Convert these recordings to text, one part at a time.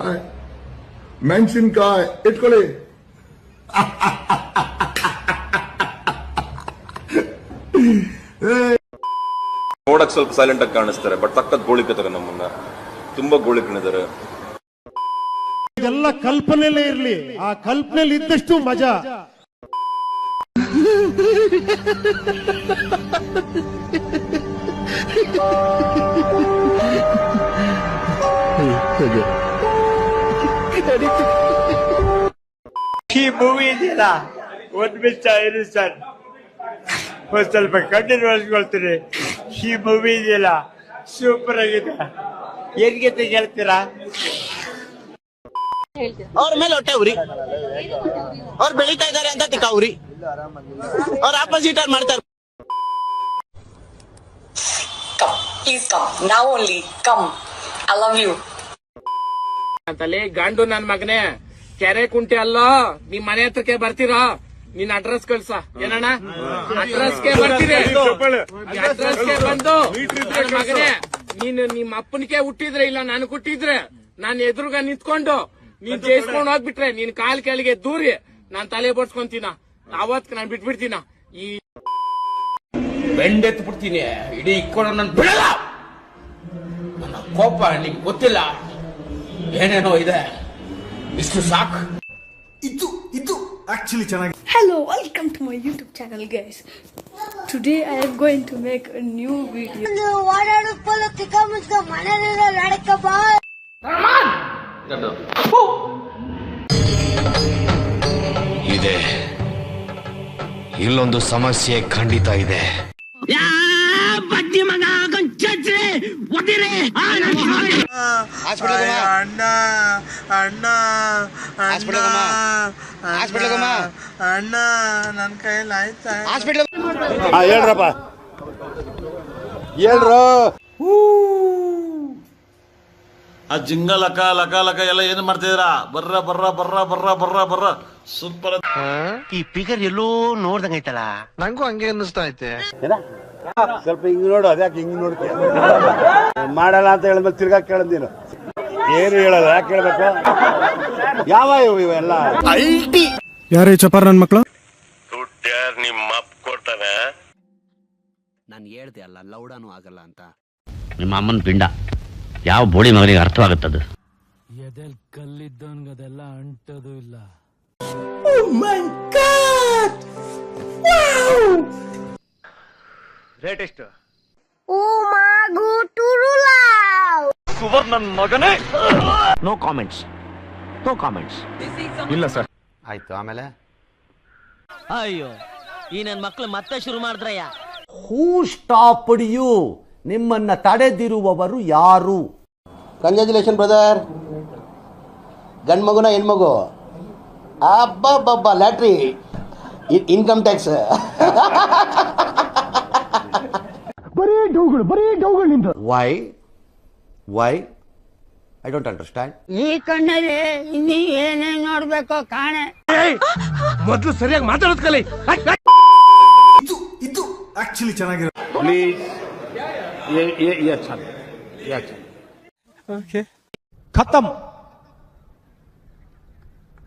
Hi. ಮೆಣಸಿನ್ಕಾಯಿ ಇಟ್ಕೊಳ್ಳಿ. ನೋಡಕ್ ಸ್ವಲ್ಪ ಸೈಲೆಂಟ್ ಆಗಿ ಕಾಣಿಸ್ತಾರೆ ಬಟ್ ಸಖತ್ ಗೋಳಿಕತಾರೆ ನಮ್ಮನ್ನ. ತುಂಬಾ ಗೋಳಿಕೊಂಡಿದ್ದಾರೆ ಇದೆಲ್ಲ ಕಲ್ಪನೆಲೇ ಇರ್ಲಿ. ಆ ಕಲ್ಪನೆಲಿ ಇದ್ದಷ್ಟು ಮಜಾ. ಈ ಮೂವಿ ಇದೆಯಲ್ಲ ಒಂದ್ ಮಿನಿಟ ಇರಿ ಸರ್ ಒಂದ್ ಸ್ವಲ್ಪ ಕಣ್ಣೀರು ಒರೆಸ್ಕೊಳ್ತೀನಿ ಈ ಮೂವಿ ಇದೆಯಲ್ಲ ಸೂಪರ್ ಆಗಿದೆ ಏನ್ಗೆ ಹೇಳ್ತೀರಾ ಅವ್ರ ಮೇಲೆ ಹೊಟ್ಟೆ ಉರಿ ಅವ್ರು ಬೆಳೀತಾ ಇದ್ದಾರೆ ಅಂತ ತಿಕ್ಕ ಉರಿ ಅವ್ರ ಆಪೋಸಿಟ್ ಅವ್ರು ಮಾಡ್ತಾರೆ Come, please come. Now only. Come. I love you. ಅಂತಲ್ಲಿ ಗಂಡು ನನ್ ಮಗನೇ ಕೆರೆ ಕುಂಟೆ ಅಲ್ಲೋ ನಿಮ್ ಮನೆ ಹತ್ರಕ್ಕೆ ಬರ್ತೀರಾ? ನಿನ್ ಅಡ್ರೆಸ್ ಕಳ್ಸ. ಏನಣ್ಣ? ಅಡ್ರೆಸ್ಗೆ ಬರ್ತೀರಿ ಅಡ್ರೆಸ್ಗೆ ಬಂದು ನನ್ ಮಗನೇ ನೀನ್ ನಿಮ್ಮ ಅಪ್ಪನಿಗೆ ಹುಟ್ಟಿದ್ರೆ ಇಲ್ಲ ನನ್ ಹುಟ್ಟಿದ್ರೆ ನಾನ್ ಎದುರುಗ ನಿಂತ್ಕೊಂಡು ನೀನ್ ಜಯಿಸ್ಕೊಂಡು ಹೋಗ್ಬಿಟ್ರೆ ನೀನ್ ಕಾಲ್ ಕೆಳಗೆ ದೂರಿ ನಾನ್ ತಲೆ ಬೋಡ್ಸ್ಕೊಂತೀನ. ಅವತ್ ನಾನ್ ಬಿಟ್ಬಿಡ್ತೀನ. ಈ ಬೆಂಡೆತ್ ಬಿಡ್ತೀನಿ ಇಡೀ ಇಕ್ಕೊಂಡು ನನ್ ಬಿಡಲ್ಲ. ನನ್ನ ಕೋಪ ನಿಮ್ಗೆ ಗೊತ್ತಿಲ್ಲ. ಏನೇನೋ ಇದೆ. ಇಷ್ಟು ಸಾಕು. ಇದು ಇದು ಆಕ್ಚುಲಿ ಚೆನ್ನಾಗಿ hello welcome to my YouTube channel guys today I am going to make a new video ಒಂದು ಓಡಾಡು ಫುಲ್ ತಿಕ್ಕ ಮುಚ್ಕ ಮನೆಯಿಂದ ನಡಕ ಬಾ ರಮಾನ್ ಇದೆ. ಇಲ್ಲೊಂದು ಸಮಸ್ಯೆ ಖಂಡಿತ ಇದೆ. ಬದ್ದಿ ಮಗ ಕೊಂಚ ಒದಿರೆ ಆ ನಾನು ಅಣ್ಣ ಅಣ್ಣ ಅಣ್ಣ ನನ್ ಕೈಯಲ್ಲಿ ಆಯ್ತಾ? ಹೇಳ್ರಪ್ಪ. ಹೇಳ್ರು. ಆ ಜಿಂಗ ಲಕ ಲಕ ಲಕ ಎಲ್ಲ ಏನ್ ಮಾಡ್ತಿದ್ರ ಬರ್ರ ಬರ್ರ ಬರ್ರ ಬರ್ರ ಬರ್ರ ಬರ್ರ. ಸೂಪರ್. ಈ ಫಿಗರ್ ಎಲ್ಲೋ ನೋಡ್ದಂಗೈತಲ್ಲ ನಂಗೂ ಹಂಗೆ ಅನ್ನಿಸ್ತಾ ಐತೆ. ಸ್ವಲ್ಪ ಹಿಂಗ್ ನೋಡು ಅದ್ಯಾಕೆ ಹಿಂಗ್ ನೋಡ್ತೀಯ? ಮಾಡಲ್ಲ ಅಂತ ಹೇಳಿದ್ಮೇಲೆ ತಿರ್ಗಾ ಕೇಳಂದಿನ ನೀನು. ಏನು ಹೇಳಲ್ಲ ಯಾಕೆ ಹೇಳಬೇಕು? ಯಾವ ಇವು ಇವೆಲ್ಲ? ಯಾರೇ ಚಪಾರ್ ನನ್ ಮಕ್ಳು? ನಿಮ್ಮ ಅಪ್ಪ ಕೊಡ್ತಾನೆ. ನಾನು ಹೇಳ್ದೆ ಅಲ್ಲ ಲೌಡಾನು ಆಗಲ್ಲ ಅಂತ. ನಿಮ್ಮ ಅಮ್ಮನ ಪಿಂಡ ಯಾವ ಬೋಡಿ ಮಗನಿಗೆ ಅರ್ಥವಾಗುತ್ತದು? ರೇಟ್ ಎಷ್ಟು? ನೋ ಕಾಮೆಂಟ್ಸ್ ನೋ ಕಾಮೆಂಟ್ಸ್ ಇಲ್ಲ ಸರ್ ಆಯ್ತು ಆಮೇಲೆ? ಅಯ್ಯೋ ಈ ನನ್ನ ಮಕ್ಳು ಮತ್ತೆ ಶುರು ಮಾಡಿದ್ರಯ್ಯ. ಹೂ ಸ್ಟಾಪ್ಡ್ ಯು ನಿಮ್ಮನ್ನ ತಡೆದಿರುವವರು ಯಾರು? ಕಂಗ್ರ್ಯಾಚುಲೇಷನ್ ಬ್ರದರ್ ಗಂಡ್ ಮಗುನ ಹೆಣ್ಮಗು. ಅಬ್ಬಬ್ಬಬ್ಬ ಲ್ಯಾಟ್ರಿ. ಇನ್ಕಮ್ ಟ್ಯಾಕ್ಸ್ ಡೌಗಳು ಬರೀ ಡೌಗಳು ನಿಂದು why why I don't understand ಈ ಕಣ್ಣಲ್ಲಿ ಇನ್ನಿ ಏನೇ ನೋಡ್ಬೇಕು ಕಾಣೆ. ಮೊದಲು ಸರಿಯಾಗಿ ಮಾತಾಡೋದು ಕಲಿ. ಇದು ಇದು ಆಕ್ಚುಲಿ ಚೆನ್ನಾಗಿರೋ ಪ್ಲೀಸ್ ಓಕೆ ಖತಮ್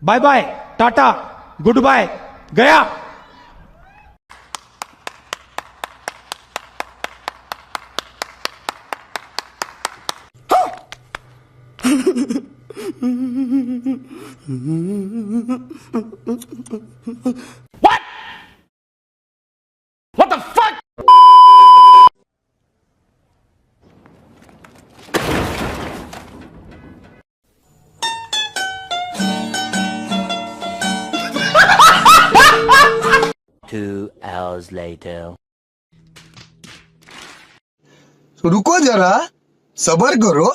bye bye Tata good bye Gaya tata good bye गया Two hours later. रुको जरा सबर करो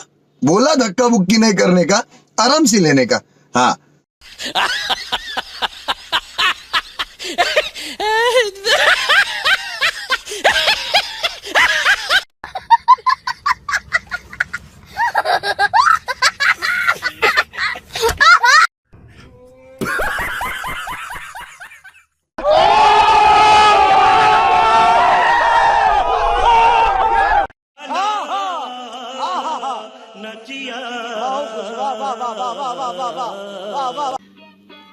बोला धक्का बुक्की नहीं करने का आराम से लेने का। हाँ।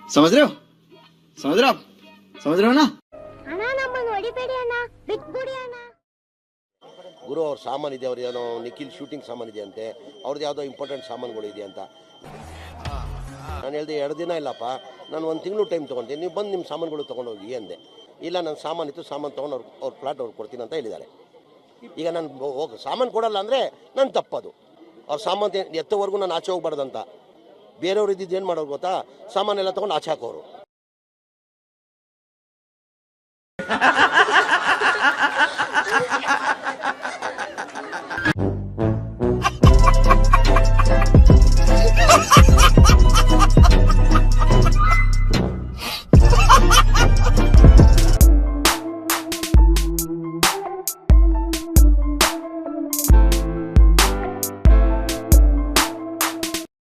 समझ रहे हो समझ रहे हो आप समझ रहे हो ना ಗುರು ಅವ್ರ ಸಾಮಾನು ಇದೆ ಅವ್ರ ಏನೋ ನಿಖಿಲ್ ಶೂಟಿಂಗ್ ಸಾಮಾನು ಇದೆ ಅಂತೆ ಅವ್ರದ್ದು ಯಾವುದೋ ಇಂಪಾರ್ಟೆಂಟ್ ಸಾಮಾನುಗಳು ಇದೆ ಅಂತ ನಾನು ಹೇಳ್ದೆ ಎರಡು ದಿನ ಇಲ್ಲಪ್ಪ ನಾನು ಒಂದು ತಿಂಗಳು ಟೈಮ್ ತೊಗೊಂತೀನಿ ನೀವು ಬಂದು ನಿಮ್ಮ ಸಾಮಾನುಗಳು ತೊಗೊಂಡೋಗಿ ಅಂದೆ ಇಲ್ಲ ನನ್ನ ಸಾಮಾನು ಇತ್ತು ಸಾಮಾನು ತೊಗೊಂಡು ಅವ್ರ ಅವ್ರ ಫ್ಲಾಟ್ ಅವ್ರಿಗೆ ಕೊಡ್ತೀನಿ ಅಂತ ಹೇಳಿದ್ದಾರೆ ಈಗ ನಾನು ಹೋಗಿ ಸಾಮಾನು ಕೊಡಲ್ಲ ಅಂದರೆ ನನ್ನ ತಪ್ಪದು ಅವ್ರ ಸಾಮಾನು ತೆ- ಎತ್ತೋವರೆಗೂ ನಾನು ಆಚೆ ಹೋಗ್ಬಾರ್ದಂತ ಬೇರೆಯವ್ರು ಇದ್ದಿದ್ದು ಏನು ಮಾಡೋರು ಗೊತ್ತಾ ಸಾಮಾನೆಲ್ಲ ತೊಗೊಂಡು ಆಚೆ ಹಾಕೋರು